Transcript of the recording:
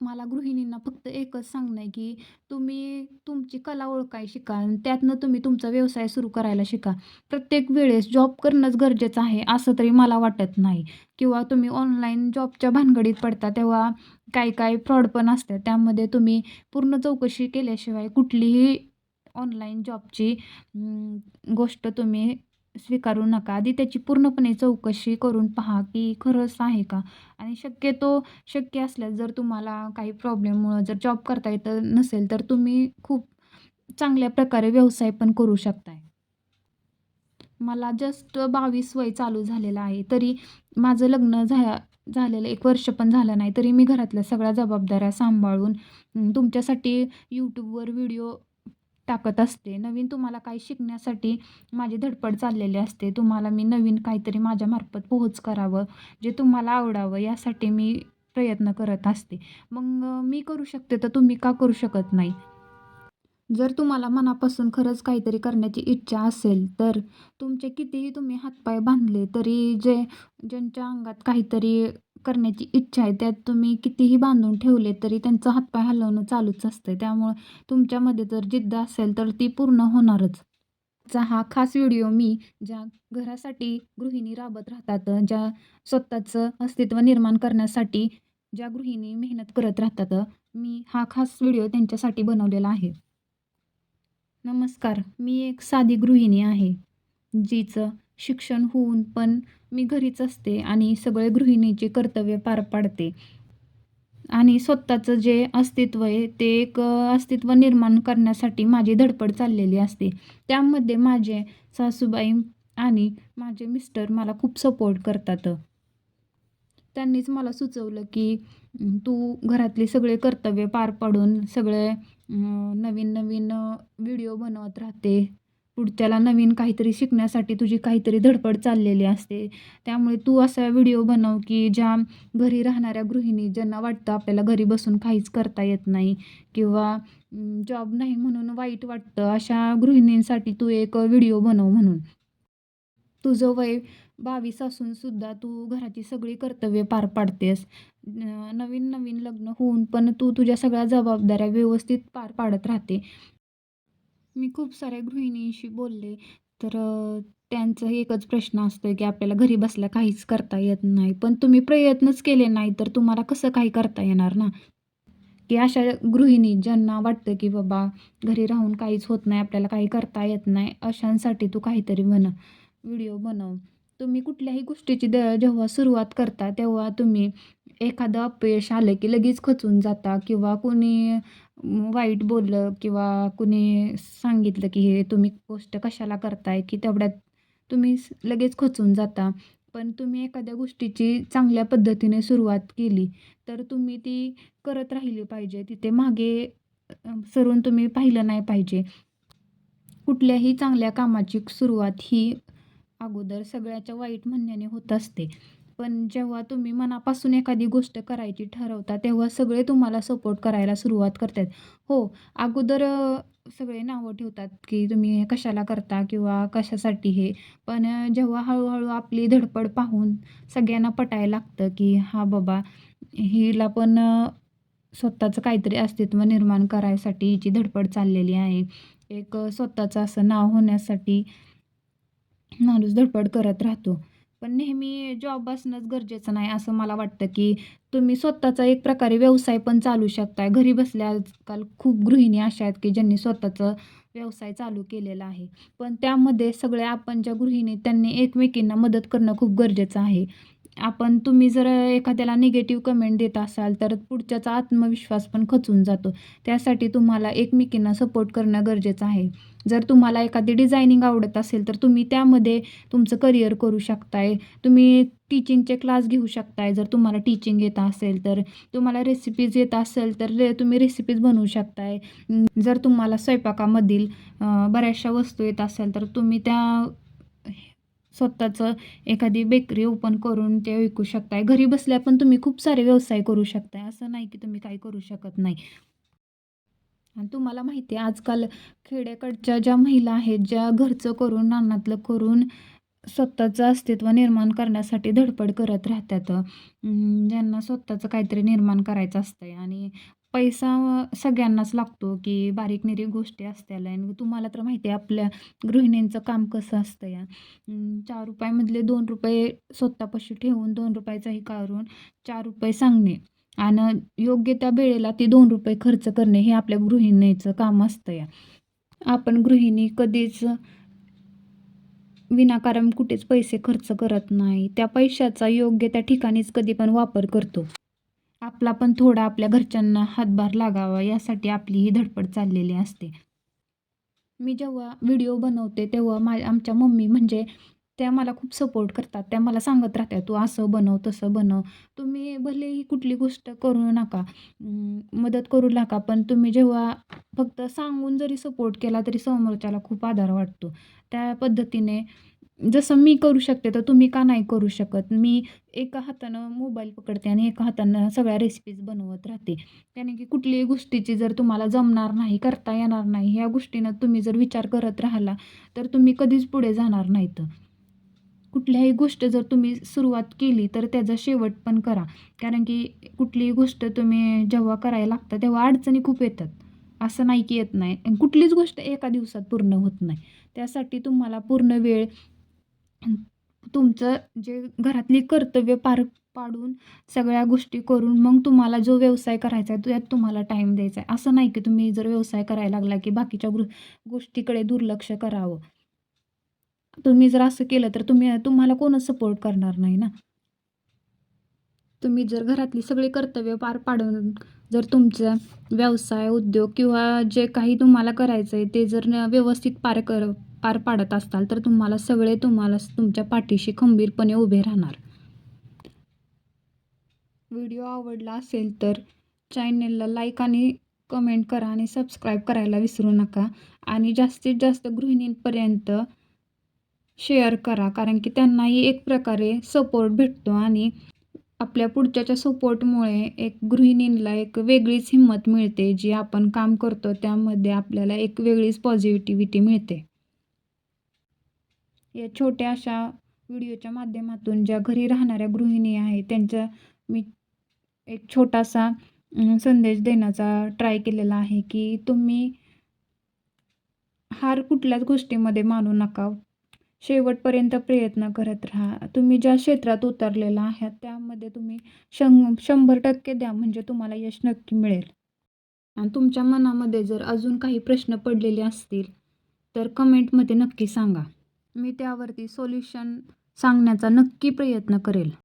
मला गृहिणींना फक्त एकच सांगणं आहे की तुम्ही तुमची कला ओळखाय शिका आणि त्यातनं तुम्ही तुमचा व्यवसाय सुरू करायला शिका. प्रत्येक वेळेस जॉब करणंच गरजेचं आहे असं तरी मला वाटत नाही. किंवा तुम्ही ऑनलाईन जॉबच्या भानगडीत पडता तेव्हा काही काही फ्रॉड पण असतात. त्यामध्ये तुम्ही पूर्ण चौकशी केल्याशिवाय कुठलीही ऑनलाईन जॉबची गोष्ट तुम्ही स्वीकारू नका. आधी त्याची पूर्णपणे चौकशी करून पहा की खरंच आहे का? आणि शक्यतो शक्य असल्यास जर तुम्हाला काही प्रॉब्लेममुळं जर जॉब करता येत नसेल तर तुम्ही खूप चांगल्या प्रकारे व्यवसाय पण करू शकताय. मला जस्ट बावीस वय चालू झालेलं आहे तरी माझं लग्न झा झालेलं एक वर्ष पण झालं नाही तरी मी घरातल्या सगळ्या जबाबदाऱ्या सांभाळून तुमच्यासाठी यूट्यूबवर व्हिडिओ टाकत असते. नवीन तुम्हाला काही शिकण्यासाठी माझी धडपड चाललेली असते. तुम्हाला मी नवीन काहीतरी माझ्यामार्फत पोहोच करावं जे तुम्हाला आवडावं यासाठी मी प्रयत्न करत असते. मग मी करू शकते तर तुम्ही का करू शकत नाही? जर तुम्हाला मनापासून खरंच काहीतरी करण्याची इच्छा असेल तर तुमचे कितीही तुम्ही हातपाय बांधले तरी जे ज्यांच्या अंगात काहीतरी करण्याची इच्छा आहे. त्यात तुम्ही कितीही बांधून ठेवले तरी त्यांचा हातपाय हलवणं चालूच असतं त्यामुळं तुमच्यामध्ये जर जिद्द असेल तर ती पूर्ण होणारच. चा हा खास व्हिडिओ मी ज्या घरासाठी गृहिणी राबत राहतात ज्या स्वतःचं अस्तित्व निर्माण करण्यासाठी ज्या गृहिणी मेहनत करत राहतात मी हा खास व्हिडिओ त्यांच्यासाठी बनवलेला आहे. नमस्कार मी एक साधी गृहिणी आहे जिचं शिक्षण होऊन पण मी घरीच असते आणि सगळे गृहिणीचे कर्तव्य पार पाडते. आणि स्वतःचं जे अस्तित्व आहे ते एक अस्तित्व निर्माण करण्यासाठी माझी धडपड चाललेली असते. त्यामध्ये माझे सासूबाई आणि माझे मिस्टर मला खूप सपोर्ट करतात. त्यांनीच मला सुचवलं की तू घरातली सगळे कर्तव्य पार पाडून सगळे नवीन नवीन व्हिडिओ बनवत राहते. पुढच्याला नवीन काहीतरी शिकण्यासाठी तुझी काहीतरी धडपड चाललेली असते. त्यामुळे तू असा व्हिडिओ बनव की ज्या घरी राहणाऱ्या गृहिणी ज्यांना वाटतं आपल्याला घरी बसून काहीच करता येत नाही किंवा जॉब नाही म्हणून वाईट वाटतं अशा गृहिणींसाठी तू एक व्हिडिओ बनव म्हणून. तुझं वय बावीस असून सुद्धा तू घराची सगळी कर्तव्य पार पाडतेस. नवीन नवीन लग्न होऊन पण तू तुझ्या सगळ्या जबाबदाऱ्या व्यवस्थित पार पाडत राहते. मी खूप साऱ्या गृहिणींशी बोलले. तर त्यांचं एकच प्रश्न असतो की आपल्याला घरी बसल्या काहीच करता येत नाही. पण तुम्ही प्रयत्नच केले नाही तर तुम्हाला कसं काही करता येणार ना? की अशा गृहिणी ज्यांना वाटतं की बाबा घरी राहून काहीच होत नाही आपल्याला काही करता येत नाही अशांसाठी तू काहीतरी बन व्हिडिओ बनव. तुम्ही कुठल्याही गोष्टीची द जेव्हा सुरुवात करता तेव्हा तुम्ही एखादं अपयश आलं की लगेच खचून जाता किंवा कोणी वाईट बोललं किंवा कुणी सांगितलं की हे तुम्ही गोष्ट कशाला करताय की तेवढ्यात तुम्ही लगेच खचून जाता. पण तुम्ही एखाद्या गोष्टीची चांगल्या पद्धतीने सुरुवात केली तर तुम्ही ती करत राहिली पाहिजे. तिथे मागे सरून तुम्ही पाहिलं नाही पाहिजे. कुठल्याही चांगल्या कामाची सुरुवात ही अगोदर सगळ्याच्या वाईट म्हणण्याने होत असते. पण जेव्हा तुम्ही मनापासून एखादी गोष्ट करायची ठरवता तेव्हा सगळे तुम्हाला सपोर्ट करायला सुरुवात करतात. हो अगोदर सगळे नावं ठेवतात की तुम्ही कशाला करता किंवा कशासाठी हे. पण जेव्हा हळूहळू आपली धडपड पाहून सगळ्यांना पटायला लागतं की हा बाबा हिला पण स्वतःचं काहीतरी अस्तित्व निर्माण करायसाठी हिची धडपड चाललेली आहे. एक स्वतःचं असं नाव होण्यासाठी माणूस धडपड करत राहतो. पण नेहमी जॉब असणंच गरजेचं नाही असं मला वाटतं की तुम्ही स्वतःचा एक प्रकारे व्यवसाय पण चालू शकताय. घरी बसल्या आजकाल खूप गृहिणी अशा आहेत की ज्यांनी स्वतःचं व्यवसाय चालू केलेला आहे. पण त्यामध्ये सगळ्या आपण ज्या गृहिणी त्यांनी एकमेकींना मदत करणं खूप गरजेचं आहे. आपण तुम्ही जर एखाद्याला निगेटिव्ह कमेंट देत असाल तर पुढच्याचा आत्मविश्वास पण खचून जातो. त्यासाठी तुम्हाला एकमेकींना सपोर्ट करणं गरजेचं आहे. जर तुम्हाला एखादी डिझायनिंग आवडत असेल तर तुम्ही त्यामध्ये तुमचं करिअर करू शकताय. तुम्ही टीचिंगचे क्लास घेऊ शकताय. जर तुम्हाला टीचिंग येत असेल तर तुम्हाला रेसिपीज येत असेल तर रे तुम्ही रेसिपीज बनवू शकताय. जर तुम्हाला स्वयंपाकामधील बऱ्याचशा वस्तू येत असेल तर तुम्ही त्या स्वतःचं एखादी बेकरी ओपन करून ते विकू शकताय. घरी बसल्या पण तुम्ही खूप सारे व्यवसाय करू शकताय. असं नाही की तुम्ही काही करू शकत नाही. आणि तुम्हाला माहिती आहे आजकाल खेड्याकडच्या ज्या महिला आहेत ज्या घरचं करून नानातलं करून स्वतःचं अस्तित्व निर्माण करण्यासाठी धडपड करत राहतात. अं, ज्यांना स्वतःचं काहीतरी निर्माण करायचं असतंय. आणि पैसा सगळ्यांनाच लागतो की बारीक निरीक गोष्टी असत्याला आणि तुम्हाला तर माहिती आहे आपल्या गृहिणींचं काम कसं असतं या. चार रुपयामधले दोन रुपये स्वतःपाशी ठेवून दोन रुपयाचाही काढून चार रुपये सांगणे आणि योग्य त्या वेळेला ते दोन रुपये खर्च करणे हे आपल्या गृहिणीचं काम असतं या. आपण गृहिणी कधीच विनाकारण कुठेच पैसे खर्च करत नाही. त्या पैशाचा योग्य त्या ठिकाणीच कधी पण वापर करतो. आपला पण थोडा आपल्या घरच्यांना हातभार लागावा यासाठी आपली ही धडपड चाललेली असते. मी जेव्हा व्हिडिओ बनवते तेव्हा मा आमच्या मम्मी म्हणजे त्या मला खूप सपोर्ट करतात. त्या मला सांगत राहतात तू असं बनव तसं बनव. तुम्ही भलेही कुठली गोष्ट करू नका मदत करू नका पण तुम्ही जेव्हा फक्त सांगून जरी सपोर्ट केला तरी समोरच्याला खूप आधार वाटतो. त्या पद्धतीने जसं मी करू शकते तर तुम्ही का नाही करू शकत? मी एका हातानं मोबाईल पकडते आणि एका हातानं सगळ्या रेसिपीज बनवत राहते. त्याने की कुठलीही गोष्टीची जर तुम्हाला जमणार नाही करता येणार नाही ह्या गोष्टीनं तुम्ही जर विचार करत राहिला तर तुम्ही कधीच पुढे जाणार नाहीत. कुठल्याही गोष्ट जर तुम्ही सुरुवात केली तर त्याचा शेवट पण करा. कारण की कुठलीही गोष्ट तुम्ही जेव्हा करायला लागता तेव्हा अडचणी खूप येतात. असं नाही की येत नाही. आणि कुठलीच गोष्ट एका दिवसात पूर्ण होत नाही. त्यासाठी तुम्हाला पूर्ण वेळ तुमचं जे घरातली कर्तव्य पार पाडून सगळ्या गोष्टी करून मग तुम्हाला जो व्यवसाय करायचा आहे त्यात तुम्हाला टाईम द्यायचा आहे. असं नाही की तुम्ही जर व्यवसाय करायला लागला की बाकीच्या गृ गोष्टीकडे दुर्लक्ष करावं. तुम्ही जर असं केलं तर तुम्ही तुम्हाला कोणच सपोर्ट करणार नाही ना? तुम्ही जर घरातली सगळी कर्तव्य पार पाडून जर तुमचा व्यवसाय उद्योग किंवा जे काही तुम्हाला करायचं आहे ते जर न व्यवस्थित पार कर पार पाडत असताल तर तुम्हाला सगळे तुम्हाला तुमच्या पाठीशी खंबीरपणे उभे राहणार. व्हिडिओ आवडला असेल तर चॅनेलला लाईक आणि कमेंट करा आणि सबस्क्राईब करायला विसरू नका. आणि जास्तीत जास्त गृहिणींपर्यंत शेअर करा कारण की त्यांनाही एक प्रकारे सपोर्ट भेटतो आणि आपल्या पुढच्याच्या सपोर्टमुळे एक गृहिणींना एक वेगळीच हिंमत मिळते. जी आपण काम करतो त्यामध्ये आपल्याला एक वेगळीच पॉझिटिव्हिटी मिळते. या छोट्या अशा व्हिडिओच्या माध्यमातून ज्या घरी राहणाऱ्या गृहिणी आहेत त्यांचा मी एक छोटासा संदेश देण्याचा ट्राय केलेला आहे की तुम्ही हार कुठल्याच गोष्टीमध्ये मानू नका. शेवटपर्यंत प्रयत्न करत राहा. तुम्ही ज्या क्षेत्रात उतरलेला आहात त्यामध्ये तुम्ही शं शंभर टक्के द्या म्हणजे तुम्हाला यश नक्की मिळेल. आणि तुमच्या मनामध्ये जर अजून काही प्रश्न पडलेले असतील तर कमेंटमध्ये नक्की सांगा. मी त्यावरती सोल्युशन सांगण्याचा नक्की प्रयत्न करेल.